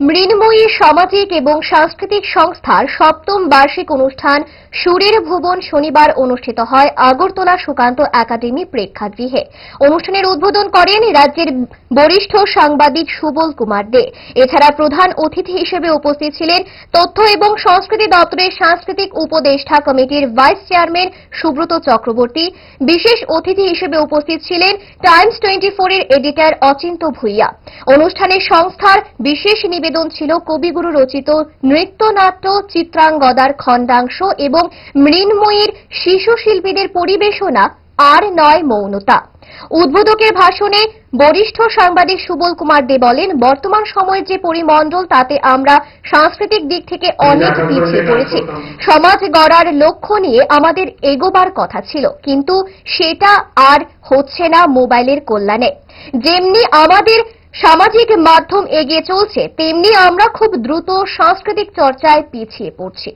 মৃন্ময়ী সামাজিক এবং সাংস্কৃতিক সংস্থার সপ্তম বার্ষিক অনুষ্ঠান সুরের ভুবন শনিবার অনুষ্ঠিত হয় আগরতলা সুকান্ত একাডেমি প্রেক্ষাগৃহে। অনুষ্ঠানের উদ্বোধন করেন রাজ্যের বরিষ্ঠ সাংবাদিক সুবল কুমার দে। এছাড়া প্রধান অতিথি হিসেবে উপস্থিত ছিলেন তথ্য এবং সংস্কৃতি দপ্তরের সাংস্কৃতিক উপদেষ্টা কমিটির ভাইস চেয়ারম্যান সুব্রত চক্রবর্তী। বিশেষ অতিথি হিসেবে উপস্থিত ছিলেন টাইমস টোয়েন্টি এর এডিটর অচিন্ত ভূঁইয়া। অনুষ্ঠানে সংস্থার বিশেষ নিবেদন ছিল কবিগুরু রচিত নৃত্যনাট্য চিত্রাঙ্গদার খণ্ডাংশ এবং মৃন্ময়ীর শিশু শিল্পীদের পরিবেশনা আর নয় মৌনতা। উদ্বোধকের ভাষণে বরিষ্ঠ সাংবাদিক সুবল কুমার দে বলেন বর্তমান সময়ের যে পরিমণ্ডল তাতে আমরা সাংস্কৃতিক দিক থেকে অনেক পিছিয়ে পড়েছি। সমাজ গড়ার লক্ষ্য নিয়ে আমাদের এগোবার কথা ছিল কিন্তু সেটা আর হচ্ছে না মোবাইলের কল্যাণে। যেমনি আমাদের সামাজিক মাধ্যম এগিয়ে চলছে, তেমনি আমরা খুব দ্রুত সাংস্কৃতিক চর্চায় পিছিয়ে পড়ছি।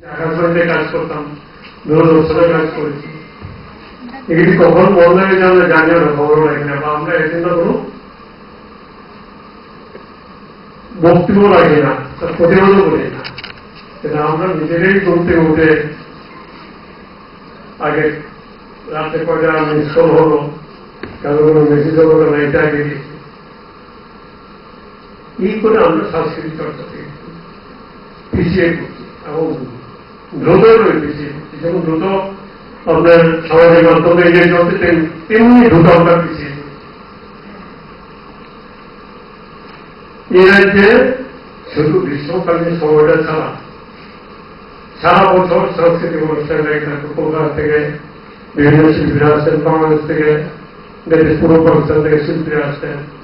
না আমরা করি আগে রাতে কয়টা মিস কল হলো, কারও কোনো মেসেজ হলো না এই করে আমরা সাংস্কৃতিক চর্চা পিছিয়ে এবং দ্রুত রয়ে পিছিয়ে যেমন দ্রুত আপনার সামাজিক মাধ্যমে এগিয়ে চলছে তেম- তেমনি দ্রুত আমরা পিছিয়ে এই রাজ্যে শুধু গ্রীষ্মকালীন সময়টা ছাড়া সারা বছর সাংস্কৃতিক অনুষ্ঠান কলকাতা থেকে, বিভিন্ন শিল্পীরা আসছেন, বাংলাদেশ থেকে, দেশের পূর্ব পাকিস্তান থেকে শিল্পীরা আসছেন।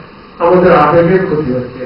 আমাদের আবেগের ক্ষতি হচ্ছে।